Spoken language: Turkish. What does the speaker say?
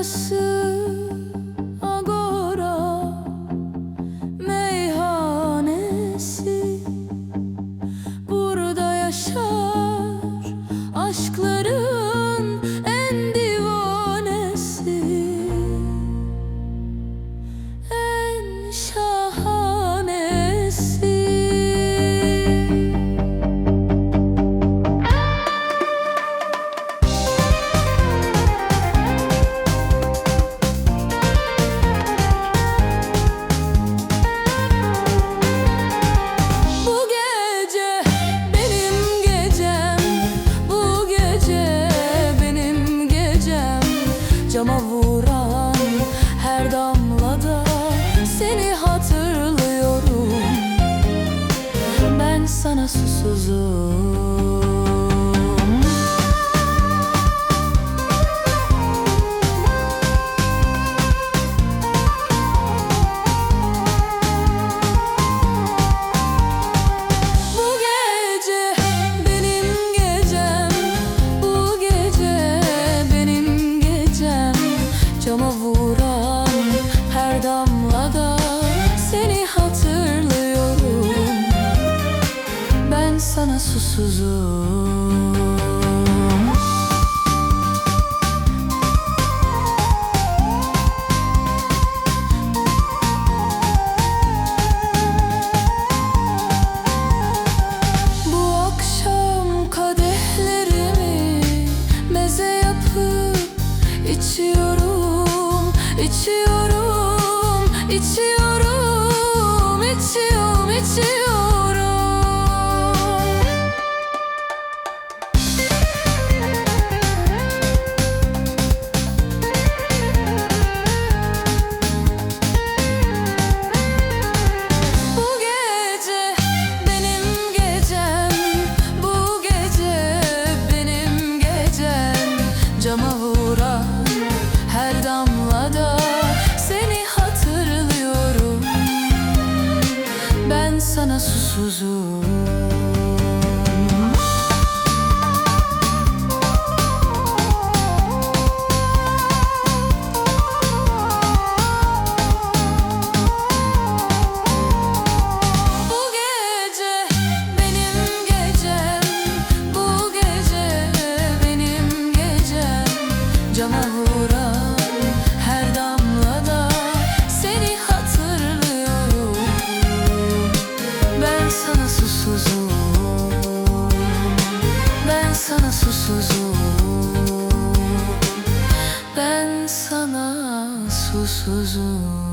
burası agora meyhanesi. Burada yaşar aşkları Cama vuran her damlada Seni hatırlıyorum. Ben sana susuzum. sana susuzum. Bu akşam kadehlerimi meze yapıp içiyorum, içiyorum, içiyorum. Suzu susuzum. Ben sana susuzum. Ben sana susuzum.